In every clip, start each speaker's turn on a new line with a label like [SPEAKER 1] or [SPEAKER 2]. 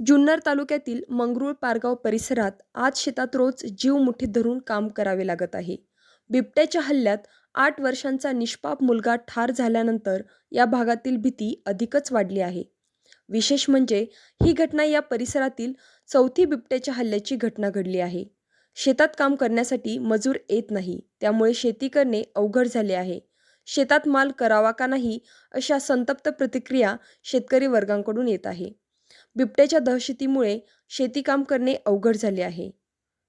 [SPEAKER 1] जुन्नर तालुक्यातील मंगरूळ पारगाव परिसरात आज शेतात रोज जीव मुठीत धरून काम करावे लागत आहे. बिबट्याच्या हल्ल्यात आठ वर्षांचा निष्पाप मुलगा ठार झाल्यानंतर या भागातील भीती अधिकच वाढली आहे. विशेष म्हणजे ही घटना या परिसरातील चौथी बिबट्याच्या हल्ल्याची घटना घडली आहे. शेतात काम करण्यासाठी मजूर येत नाही त्यामुळे शेती करणे अवघड झाले आहे. शेतात माल करावा का नाही अशा संतप्त प्रतिक्रिया शेतकरी वर्गांकडून येत आहे. बिबट्याच्या दहशतीमुळे शेतीकाम करणे अवघड झाले आहे.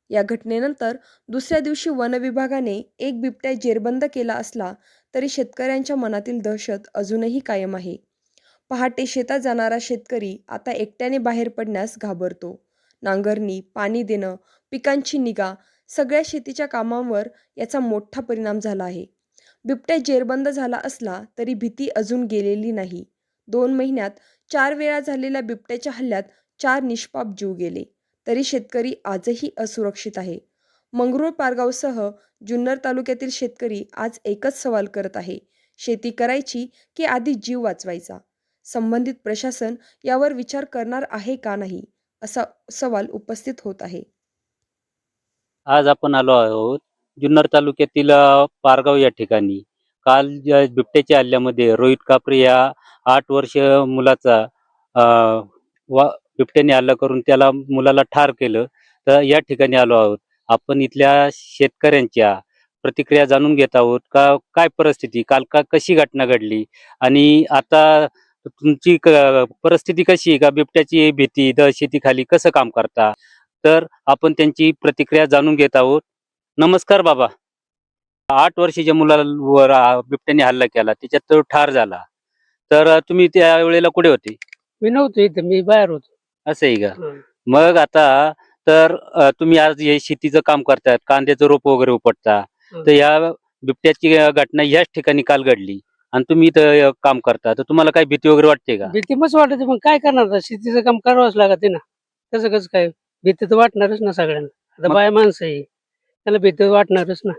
[SPEAKER 1] या घटनेनंतर दुसऱ्या दिवशी वनविभागाने एक बिबट्या जेरबंद केला असला तरी शेतकऱ्यांच्या मनातील दहशत अजूनही कायम आहे. पहाटे शेतात जाणारा शेतकरी आता एकट्याने बाहेर पडण्यास घाबरतो. नांगरणी पाणी देणं पिकांची निगा सगळ्या शेतीच्या कामांवर याचा मोठा परिणाम झाला आहे. बिबट्या जेरबंद झाला असला तरी भीती अजून गेलेली नाही. दोन महिन्यात चार वेळा झालेल्या बिबट्याच्या हल्ल्यात चार निष्पाप जीव गेले. तरी शेतकरी आजही असुरक्षित आहे. मंगरूळ पारगावसह जुन्नर तालुक्यातील शेतकरी आज एकच सवाल करत आहे. शेती करायची की आधी जीव वाचवायचा? संबंधित प्रशासन यावर विचार करणार आहे का नाही? असा सवाल उपस्थित होत आहे.
[SPEAKER 2] आज आपण आलो आहोत जुन्नर तालुक्यातील पारगाव या ठिकाणी. काल बिबट्याच्या हल्ल्यामध्ये रोहित कापरे या आठ वर्ष मुलाचा वा बिबट्याने हल्ला करून त्याला मुलाला ठार केलं तर या ठिकाणी आलो आहोत. आपण इथल्या शेतकऱ्यांच्या प्रतिक्रिया जाणून घेत आहोत का काय परिस्थिती काल का कशी घटना घडली? आणि आता तुमची परिस्थिती कशी आहे? का बिबट्याची भीती दहशतीखाली कसं काम करता? तर आपण त्यांची प्रतिक्रिया जाणून घेत आहोत. नमस्कार बाबा. आठ वर्षाच्या मुलावर बिबट्याने हल्ला केला त्याच्यात तो ठार झाला. तर तुम्ही त्या वेळेला कुठे होते?
[SPEAKER 3] मी नव्हतो इथं मी बाहेर होतो.
[SPEAKER 2] असं आहे का?
[SPEAKER 3] हं.
[SPEAKER 2] मग आता तर अ, तुम्ही आज हे शेतीचं काम करतात कांद्याचं रोप वगैरे उपटता
[SPEAKER 3] हं.
[SPEAKER 2] तर या बिबट्याची अ, घटना याच ठिकाणी काल घडली आणि तुम्ही इथं अ, काम करता. तर तुम्हाला काही भीती वगैरे वाटते का?
[SPEAKER 3] भीती मस्त वाटत मग काय करणार आता? शेतीचं काम करावंच लागत ना. कसं कसं काय? भीती तर वाटणारच ना सगळ्यांना. आता
[SPEAKER 2] मग-
[SPEAKER 3] बाया माणसं आहे. त्याला भीती वाटणारच ना.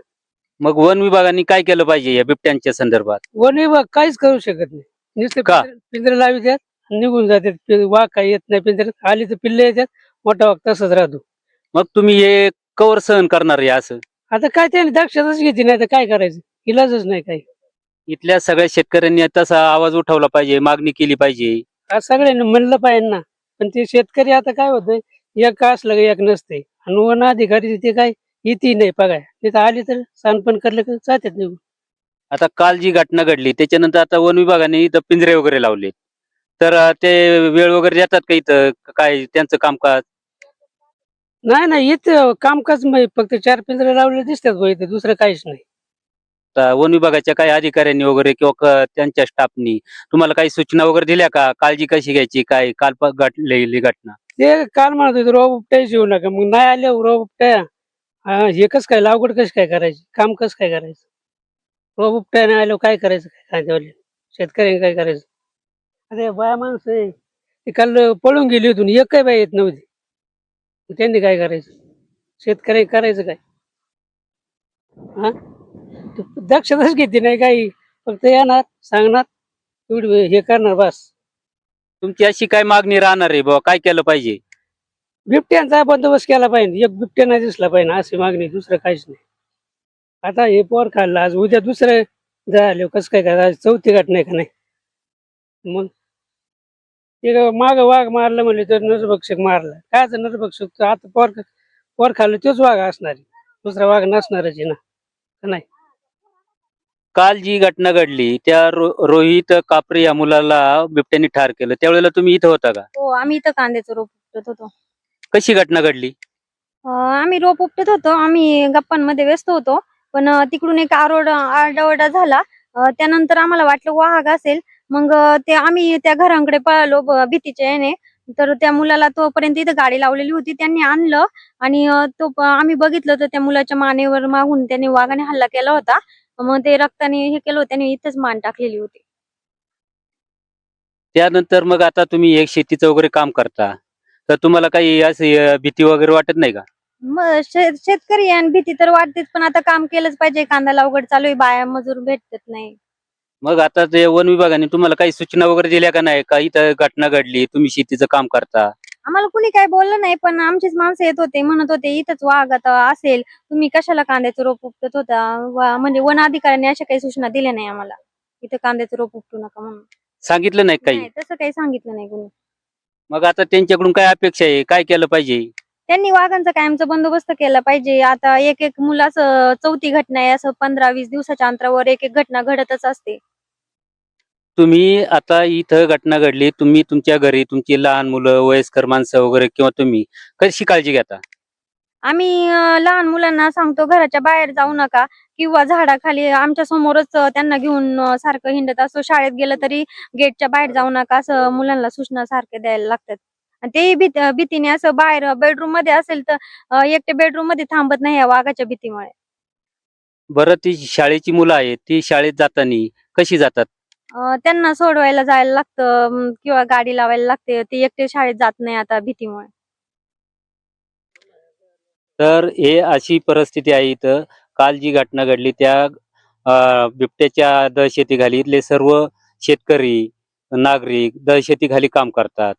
[SPEAKER 2] मग वन विभागाने काय केलं पाहिजे या बिबट्यांच्या संदर्भात?
[SPEAKER 3] वन विभाग काहीच करू शकत नाही. नुसते
[SPEAKER 2] का?
[SPEAKER 3] पिंजरे- पिंजरे लावी आणि निघून जातात. पि- वाघ काही येत नाही पिंजऱ्यात आली तर पिल्ले येतात मोठा वाघ तसंच राहतो.
[SPEAKER 2] मग तुम्ही हे कवर सहन करणार आहे असं?
[SPEAKER 3] आता काय त्याने दक्षताच घेते नाही तर काय करायचं? इलाजच नाही काही.
[SPEAKER 2] इथल्या सगळ्या शेतकऱ्यांनी तसा आवाज उठवला पाहिजे मागणी केली पाहिजे.
[SPEAKER 3] आज सगळ्यांनी म्हणलं पाहिजे ना. पण ते शेतकरी आता काय होतंय एक असलं का एक नसते आणि वन अधिकारी ते काय येते नाही बघाय. तिथं आली तर सांडपण करलं का जातात निघून.
[SPEAKER 2] आता काल जी घटना घडली त्याच्यानंतर आता वन विभागाने इथं पिंजरे वगैरे लावले. तर ते वेळ वगैरे देतात का इथं? काय त्यांचं कामकाज?
[SPEAKER 3] नाही नाही इथं कामकाज नाही फक्त चार पिंजरे लावले दिसतात बघ इथं दुसरं काहीच नाही.
[SPEAKER 2] आता वन विभागाच्या काही अधिकाऱ्यांनी वगैरे किंवा क- त्यांच्या स्टाफनी तुम्हाला काही सूचना वगैरे दिल्या का? काळजी कशी घ्यायची? काय काल प- घडलेली घटना?
[SPEAKER 3] ते काल म्हणत होते रोग उपटायच येऊ नका. मग नाही आले रोग उपटाया हा, हे कस काय? लागवड कसं काय करायची? काम कसं काय करायचं? उपटाय नाही आलो काय करायचं? काय कांद्यावाले शेतकऱ्यांनी काय करायचं? अरे बाया माणसं आहे ते काल पळून गेली होती एक काय बाई येत नव्हती. मग त्यांनी काय करायचं? शेतकऱ्यांनी करायचं काय? हा? ते दक्षताच घेते नाही काही. फक्त येणार सांगणार एवढी हे करणार बस.
[SPEAKER 2] तुमची अशी काय मागणी राहणार आहे बाबा काय केलं पाहिजे?
[SPEAKER 3] बिबट्यांचा बंदोबस्त केला पाहिजे. एक बिबट्या नाही दिसला पाहिजे अशी मागणी दुसरं काहीच नाही. आता हे पोर खाल्लं आज उद्या दुसरं झालं कसं काय आज चौथी घटना आहे का नाही? मग? ते माग वाघ मारलं म्हणले तर नरभक्षक मारलं. काय नरभक्षक? तर आता पोर पोर खाल्लं तोच वाघ असणार आहे. दुसरा वाघ नसणारच ना? का नाही?
[SPEAKER 2] काल जी घटना घडली त्या रो- रोहित कापरे या मुलाला बिबट्याने ठार केलं. त्यावेळेला तुम्ही इथं होता का?
[SPEAKER 4] हो आम्ही इथं कांद्याचं रोप उपटत होतो.
[SPEAKER 2] कशी घटना घडली?
[SPEAKER 4] अं, आम्ही रोप उपटत होतो. आम्ही गप्पांमध्ये व्यस्त होतो. पण तिकडून एक आरोड आरडाओरडा झाला. त्यानंतर आम्हाला वाटलं वाघ असेल. मग ते आम्ही त्या घरांकडे पळालो भीतीच्या याने. तर त्या मुलाला तोपर्यंत इथं गाडी लावलेली होती. त्यांनी आणलं आणि तो आम्ही बघितलं तर त्या मुलाच्या मानेवर मागून त्याने वाघाने हल्ला केला होता. मग ते रक्ताने हे केलं होतं. त्याने इथंच मान टाकलेली होती.
[SPEAKER 2] त्यानंतर मग आता तुम्ही एक शेतीचं वगैरे काम करता. तर तुम्हाला काही असं भीती वगैरे वाटत नाही का?
[SPEAKER 4] मग शे- शेतकरी आहे आणि भीती तर वाटतेच पण आता काम केलंच पाहिजे. कांदा लावगड चालू आहे बाया मजूर भेटत नाही.
[SPEAKER 2] मग आता ते वन विभागाने तुम्हाला काही सूचना वगैरे दिल्या का नाही? का इथं घटना घडली तुम्ही शेतीचं काम करता?
[SPEAKER 4] आम्हाला कुणी काही बोललं नाही पण आमचीच माणसं येत होते म्हणत होते इथंच वाघ आता असेल तुम्ही कशाला कांद्याचं रोप उपटत होता? वा- म्हणजे वन अधिकाऱ्यांनी अशा काही सूचना दिल्या नाही आम्हाला. इथं कांद्याचं रोप उपटू नका म्हणून.
[SPEAKER 2] सांगितलं नाही काही?
[SPEAKER 4] नाही तसं काही सांगितलं नाही कुणी.
[SPEAKER 2] मग आता त्यांच्याकडून काय अपेक्षा आहे? काय केलं पाहिजे?
[SPEAKER 4] त्यांनी वाघांचा कायमचा बंदोबस्त केला पाहिजे. आता एक एक मुलं असं चौथी घटना आहे असं पंधरा वीस दिवसाच्या अंतरावर एक एक घटना घडतच असते.
[SPEAKER 2] तुम्ही आता इथं घटना घडली तुम्ही तुमच्या घरी तुमची लहान मुलं वयस्कर माणसं वगैरे किंवा तुम्ही कशी काळजी घेता?
[SPEAKER 4] आम्ही अं, लहान मुलांना सांगतो घराच्या बाहेर जाऊ नका किंवा झाडाखाली आमच्या समोरच अं, त्यांना घेऊन अं, सारखं हिंडत असतो शाळेत गेलं तरी गेटच्या बाहेर जाऊ नका असं मुलांना सूचना सारखे द्यायला लागतात. तेही भीत भीतीने असं बाहेर बेडरूममध्ये असेल तर एकटे बेडरूममध्ये थांबत नाही या वाघाच्या भीतीमुळे.
[SPEAKER 2] बरं ती शाळेची मुलं आहेत ती शाळेत जाताना कशी जातात?
[SPEAKER 4] त्यांना सोडवायला जायला लागतं किंवा गाडी लावायला लागते ते एकटे शाळेत जात नाही आता भीतीमुळे.
[SPEAKER 2] तर हे अशी परिस्थिती आहे इथं. काल जी घटना घडली त्या बिबट्याच्या दहशतीखाली इथले सर्व शेतकरी नागरिक दहशतीखाली काम करतात.